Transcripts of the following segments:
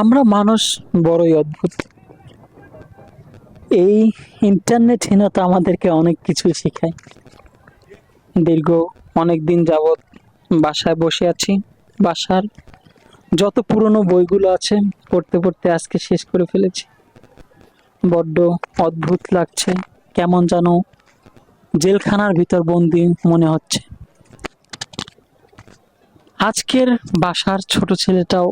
আমরা মানুষ বড়ই অদ্ভুত। এই ইন্টারনেট ইন্টারনেটহীনতা আমাদেরকে অনেক কিছু শেখায়। দীর্ঘ অনেক দিন যাবৎ বাসায় বসে আছি। বাসার যত পুরনো বইগুলো আছে, পড়তে পড়তে আজকে শেষ করে ফেলেছি। বড্ড অদ্ভুত লাগছে, কেমন যেন জেলখানার ভিতর বন্দি মনে হচ্ছে। আজকের বাসার ছোট ছেলেটাও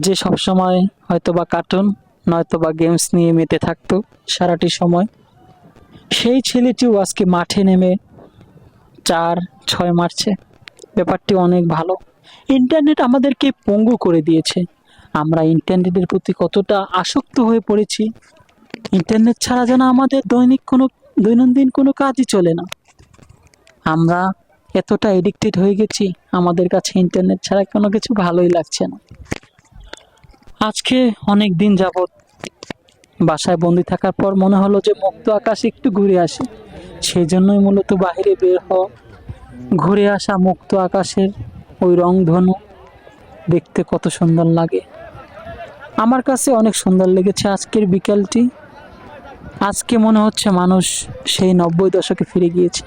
যে সব সময় হয়তো বা কার্টুন নয়তো বা গেমস নিয়ে মেতে থাকতো সারাটি সময়। সেই ছেলেটিও আজকে মাঠে নেমে চার, ছয় মারছে। ব্যাপারটি অনেক ভালো। ইন্টারনেট আমাদেরকে পঙ্গু করে দিয়েছে। আমরা ইন্টারনেটের প্রতি কতটা আসক্ত হয়ে পড়েছি। ইন্টারনেট ছাড়া যেন আমাদের দৈনিক কোনো, দৈনন্দিন কোনো কাজই চলে না। আমরা এতটা এডিক্টেড হয়ে গেছি, আমাদের কাছে ইন্টারনেট ছাড়া কোনো কিছু ভালোই লাগছে না। আজকে অনেক দিন যাবৎ বাসায় বন্দি থাকার পর মনে হলো যে মুক্ত আকাশে একটু ঘুরে আসি। সেই জন্যই মূলত বাইরে বের হওয়া, ঘুরে আসা মুক্ত আকাশের ওই রংধনু দেখতে কত সুন্দর লাগে। আমার কাছে অনেক সুন্দর লেগেছে আজকের বিকালটি। আজকে মনে হচ্ছে মানুষ সেই নব্বই দশকে ফিরে গিয়েছে।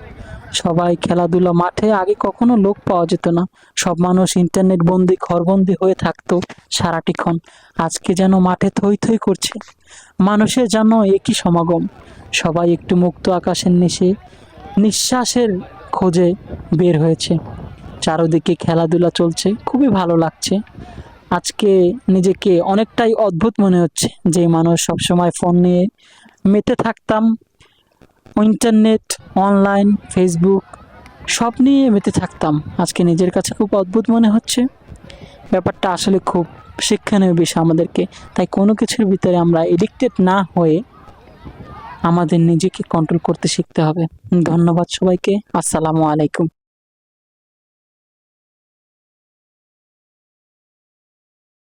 সবাই খেলাধুলা মাঠে আগে কখনো লোক পাওয়া যেত না। সব মানুষ ইন্টারনেট বন্দি, ঘরবন্দি হয়ে থাকতো সারাটিক্ষণ আজকে যেন মাঠে থই থই করছে। মানুষের যেন একই সমাগম। সবাই একটু মুক্ত আকাশের নিচে নিঃশ্বাসের খোঁজে বের হয়েছে। চারদিকে খেলাধুলা চলছে, খুবই ভালো লাগছে। আজকে নিজেকে অনেকটাই অদ্ভুত মনে হচ্ছে যে মানুষ সবসময় ফোন নিয়ে মেতে থাকতাম। ইন্টারনেট, অনলাইন, ফেসবুক, সব নিয়ে মেতে থাকতাম। আজকে নিজের কাছে খুব অদ্ভুত মনে হচ্ছে। ব্যাপারটা আসলে খুব শিক্ষণীয় বিষয় আমাদেরকে। তাই কোনো কিছুর ভিতরে আমরা এডিক্টেড না হয়ে আমাদের নিজেকে কন্ট্রোল করতে শিখতে হবে। ধন্যবাদ সবাইকে। আসসালামু আলাইকুম।